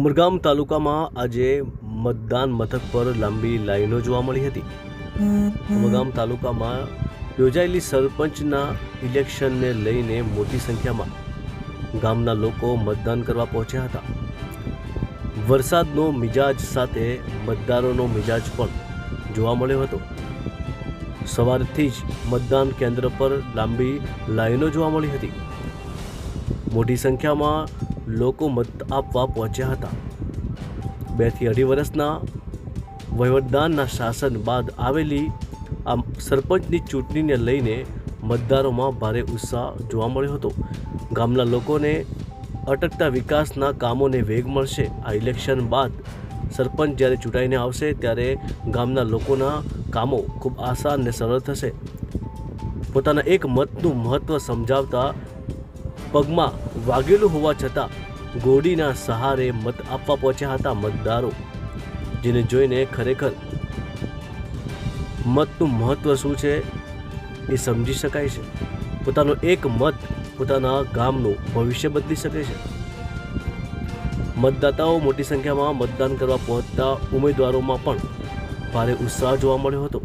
ઉમરગામ તાલુકામાં આજે મતદાન મથક પર લાંબી લાઈનો જોવા મળી હતી. ઉમરગામ તાલુકામાં યોજાયેલી સરપંચના ઇલેક્શનને લઈને મોટી સંખ્યામાં ગામના લોકો મતદાન કરવા પહોંચ્યા હતા. વરસાદનો મિજાજ સાથે મતદારોનો મિજાજ પણ જોવા મળ્યો હતો. સવારથી જ મતદાન કેન્દ્ર પર લાંબી લાઈનો જોવા મળી હતી. મોટી સંખ્યામાં લોકો મત આપવા પહોંચ્યા હતા. બેથી અઢી વર્ષના વહીવટદારના શાસન બાદ આવેલી આ સરપંચની ચૂંટણીને લઈને મતદારોમાં ભારે ઉત્સાહ જોવા મળ્યો હતો. ગામના લોકોને અટકતા વિકાસના કામોને વેગ મળશે. આ ઇલેક્શન બાદ સરપંચ જ્યારે ચૂંટાઈને આવશે ત્યારે ગામના લોકોના કામો ખૂબ આસાન અને સરળ થશે. પોતાના એક મતનું મહત્ત્વ સમજાવતા પગમાં વાગેલું હોવા છતાં ગોડીના સહારે મત આપવા પહોંચ્યા હતા મતદારો, જેને જોઈને ખરેખર મતનું મહત્ત્વ શું છે એ સમજી શકાય છે. પોતાનો એક મત પોતાના ગામનું ભવિષ્ય બદલી શકે છે. મતદાતાઓ મોટી સંખ્યામાં મતદાન કરવા પહોંચતા ઉમેદવારોમાં પણ ભારે ઉત્સાહ જોવા મળ્યો હતો.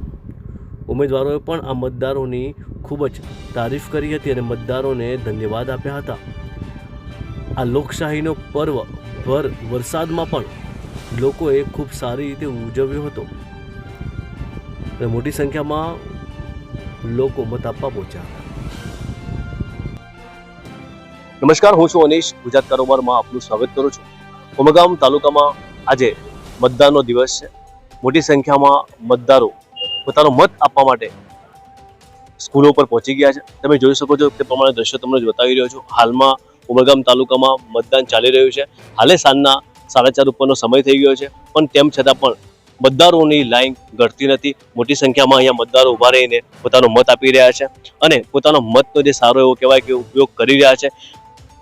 ઉમેદવારોએ પણ આ મતદારોની ખૂબ જ તારીફ કરી હતી અને મતદારોને ધન્યવાદ આપ્યા હતા. આ લોકશાહીનો પર્વ ભર વરસાદમાં પણ લોકોએ ખૂબ સારી રીતે ઉજવ્યો હતો. અને મોટી સંખ્યામાં લોકો મત આપવા પહોંચ્યા નમસ્કાર, હું છું અનીશ, ગુજરાત કારોબારમાં આપનું સ્વાગત કરું છું. ઉમગામ તાલુકામાં આજે મતદાનનો દિવસ છે. મોટી સંખ્યામાં મતદારો પોતાનો મત આપવા માટે સ્કૂલો પર પહોંચી ગયા છે. તમે જોઈ શકો છો તે પ્રમાણે દ્રશ્યો તમને બતાવી રહ્યો છું. હાલમાં ઉમરગામ તાલુકામાં મતદાન ચાલી રહ્યું છે. હાલે સાંજના સાડા ચાર ઉપરનો સમય થઈ ગયો છે. પણ તેમ છતાં પણ મતદારોની લાઈન ઘટતી નથી. મોટી સંખ્યામાં અહીંયા મતદારો ઊભા રહીને પોતાનો મત આપી રહ્યા છે. અને પોતાનો મતનો જે સારો એવો કહેવાય કે ઉપયોગ કરી રહ્યા છે.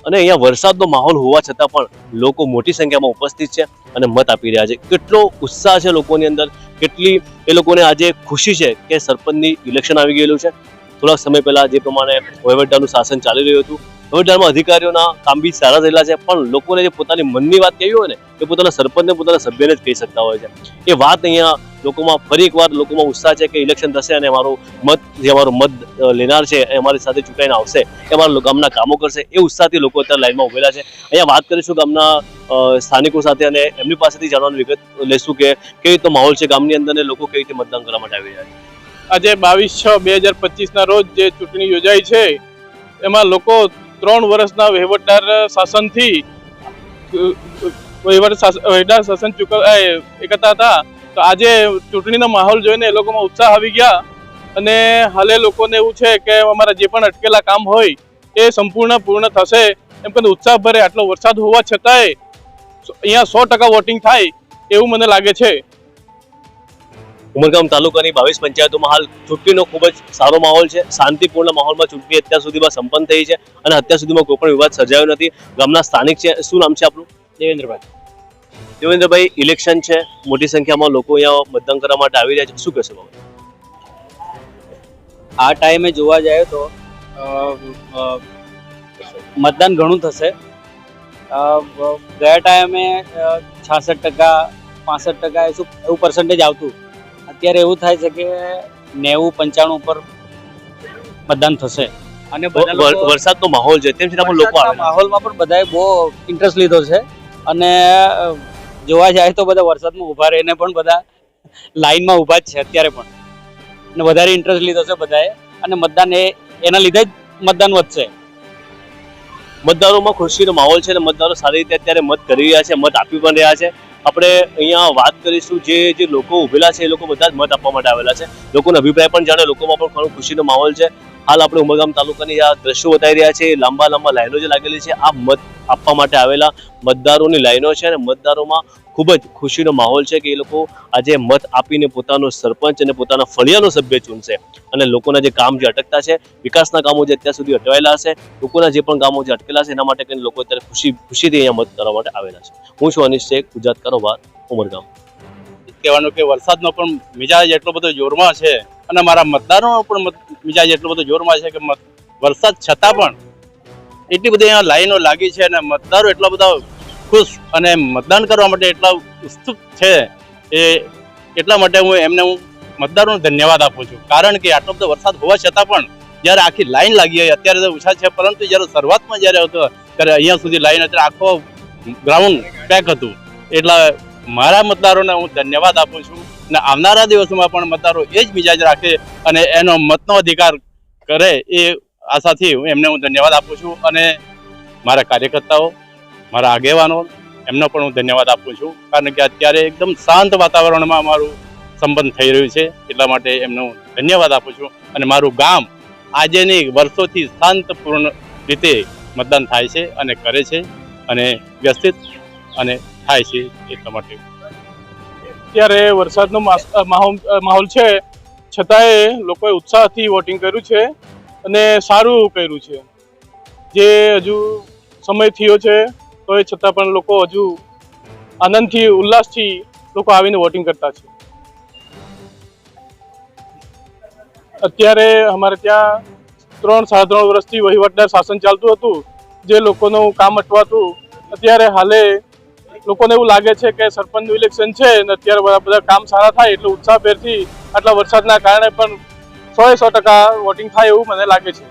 અને અહીંયા વરસાદનો માહોલ હોવા છતાં પણ લોકો મોટી સંખ્યામાં ઉપસ્થિત છે અને મત આપી રહ્યા છે. કેટલો ઉત્સાહ છે લોકોની અંદર, કેટલી એ લોકોને આજે ખુશી છે કે સરપંચની ઇલેક્શન આવી ગયેલું છે. થોડાક સમય પહેલા જે પ્રમાણે વહીવટદારનું શાસન ચાલી રહ્યું હતું, વહીવટદારમાં અધિકારીઓના કામ બી સારા થયેલા છે, પણ લોકોને જે પોતાની મનની વાત કહેવી હોય ને, એ પોતાના સરપંચને, પોતાના સભ્યને જ કહી શકતા હોય છે. એ વાત અહીંયા લોકોમાં ફરી એકવાર લોકોમાં ઉત્સાહ છે કે ઇલેક્શન થશે અને અમારો મત, જે અમારો મત લેનાર છે એ અમારી સાથે ચૂંટાઈને આવશે, એ અમારા ગામના કામો કરશે, એ ઉત્સાહથી લોકો અત્યારે લાઈનમાં ઉભેલા છે. અહીંયા વાત કરીશું ગામના સ્થાનિકો સાથે અને એમની પાસેથી જાણવાની વિગત લેશું કે કેવી રીતે માહોલ છે ગામની અંદર લોકો કેવી રીતે મતદાન કરવા માટે આવી રહ્યા છે. આજે બાવીસ છ બે હજાર પચીસના રોજ જે ચૂંટણી યોજાઈ છે એમાં લોકો ત્રણ વર્ષના વહીવટદાર શાસનથી વહીવટ વહીવટદાર શાસન ચૂકવ એ, એ કરતા હતા. તો આજે ચૂંટણીનો માહોલ જોઈને એ લોકોમાં ઉત્સાહ આવી ગયા અને હાલે લોકોને એવું છે કે અમારા જે પણ અટકેલા કામ હોય એ સંપૂર્ણ પૂર્ણ થશે. એમ કરીને ઉત્સાહ ભરે આટલો વરસાદ હોવા છતાંય અહીંયા સો ટકા વોટિંગ થાય એવું મને લાગે છે. ઉમરગામ તાલુકાની બાવીસ પંચાયતોમાં હાલ ચૂંટણીનો ખૂબ જ સારો માહોલ છે. શાંતિપૂર્ણ માહોલમાં ચૂંટણી અત્યાર સુધીમાં સંપન્ન થઈ છે અને અત્યાર સુધીમાં કોઈ પણ વિવાદ સર્જાયો નથી. ગામના સ્થાનિક છે. શું નામ છે આપણું દેવેન્દ્રભાઈ. દેવેન્દ્રભાઈ ઇલેક્શન છે. મોટી સંખ્યામાં લોકો અહીંયા મતદાન કરવા માટે આવી રહ્યા છે. શું કહેશો બાબત આ ટાઈમે જોવા જાય તો મતદાન ઘણું થશે. ગયા ટાઈમે છાસઠ ટકા પાસઠ ટકા એવું એવું પર્સન્ટેજ આવતું. અત્યારે એવું થાય છે કે નેવું પંચાણું ઉપર મતદાન થશે. અને વરસાદનો માહોલ છે તેમ છતાં પણ લોકો માહોલમાં પણ બધાએ બહુ ઇન્ટરેસ્ટ લીધો છે. અને જોવા જાય તો બધા વરસાદમાં ઊભા રહીને પણ બધા લાઈનમાં ઊભા જ છે અત્યારે પણ. અને વધારે ઇન્ટરેસ્ટ લીધો છે બધાએ. અને મતદાન એ એના લીધે જ મતદાન વધશે. મતદારોમાં ખુશીનો માહોલ છે અને મતદારો સારી રીતે અત્યારે મત કરી રહ્યા છે મત આપી પણ રહ્યા છે. આપણે અહીંયા વાત કરીશું જે જે લોકો ઉભેલા છે એ લોકો બધા જ મત આપવા માટે આવેલા છે. લોકોનો અભિપ્રાય પણ જાણે, લોકોમાં પણ ઘણો ખુશીનો માહોલ છે. હાલ આપણે ઉમરગામ તાલુકાની આ દ્રશ્યો બતાવી રહ્યા છે. લાંબા લાંબા લાઈનો જે લાગેલી છે, આ મત આપવા માટે આવેલા મતદારોની લાઈનો છે અને મતદારોમાં ખૂબ જ ખુશીનો માહોલ છે કે એ લોકો આજે મત આપીને પોતાનો સરપંચ અને પોતાના ફળિયાનો સભ્ય ચૂનશે. અને લોકોના જે કામ જે અટકતા છે, વિકાસના કામો જે અત્યાર સુધી અટવાયેલા છે, લોકોના જે પણ કામો જે અટકેલા છે, એના માટે કરીને લોકો અત્યારે ખુશી, ખુશીથી અહીંયા મત કરવા માટે આવેલા છે. હું છું અનિશ શેખ, ગુજરાત કારોબાર, ઉમરગામ. કહેવાનું કે વરસાદનો પણ મિજાજ એટલો બધો જોરમાં છે અને મારા મતદારોનો પણ મિજાજ એટલો બધો જોરમાં છે કે વરસાદ છતાં પણ એટલી બધી અહીંયા લાઈનો લાગી છે અને મતદારો એટલા બધા ખુશ અને મતદાન કરવા માટે એટલા ઉત્સુક છે એ એટલા માટે હું એમને હું મતદારોને ધન્યવાદ આપું છું. કારણ કે આટલો બધો વરસાદ હોવા છતાં પણ જ્યારે આખી લાઈન લાગી હોય, અત્યારે તો ઓછા છે, પરંતુ જ્યારે શરૂઆતમાં જ્યારે હતો, ત્યારે અહીંયા સુધી લાઈન અત્યારે આખો ગ્રાઉન્ડ પેક હતું. એટલા મારા મતદારોને હું ધન્યવાદ આપું છું. અને આવનારા દિવસોમાં પણ મતદારો એ જ મિજાજ રાખે અને એનો મતનો અધિકાર કરે એ આશાથી એમને હું ધન્યવાદ આપું છું. અને મારા કાર્યકર્તાઓ મારા આગેવાનો, એમનો પણ હું ધન્યવાદ આપું છું. કારણ કે અત્યારે એકદમ શાંત વાતાવરણમાં મારું સંબંધ થઈ રહ્યું છે, એટલા માટે એમનો ધન્યવાદ આપું છું. અને મારું ગામ આજે નહીં, વર્ષોથી શાંતપૂર્ણ રીતે મતદાન થાય છે અને કરે છે અને વ્યસ્તિત અને થાય છે એટલા માટે. અત્યારે વરસાદનો માહોલ માહોલ છે. છતાંય લોકોએ ઉત્સાહથી વોટિંગ કર્યું છે અને સારું કર્યું છે. જે હજુ સમય થયો છે તો એ છતાં પણ લોકો હજુ આનંદથી, ઉલ્લાસથી લોકો આવીને વોટિંગ કરતા છે. અત્યારે અમારે ત્યાં ત્રણ, સાડા ત્રણ વર્ષથી વહીવટદાર શાસન ચાલતું હતું, જે લોકોનું કામ અટવાતું. અત્યારે હાલે લોકોને એવું લાગે છે કે સરપંચનું ઇલેક્શન છે અને અત્યારે બધા કામ સારા થાય એટલે ઉત્સાહભેરથી આટલા વરસાદના કારણે પણ સો સો ટકા વોટિંગ થાય એવું મને લાગે છે.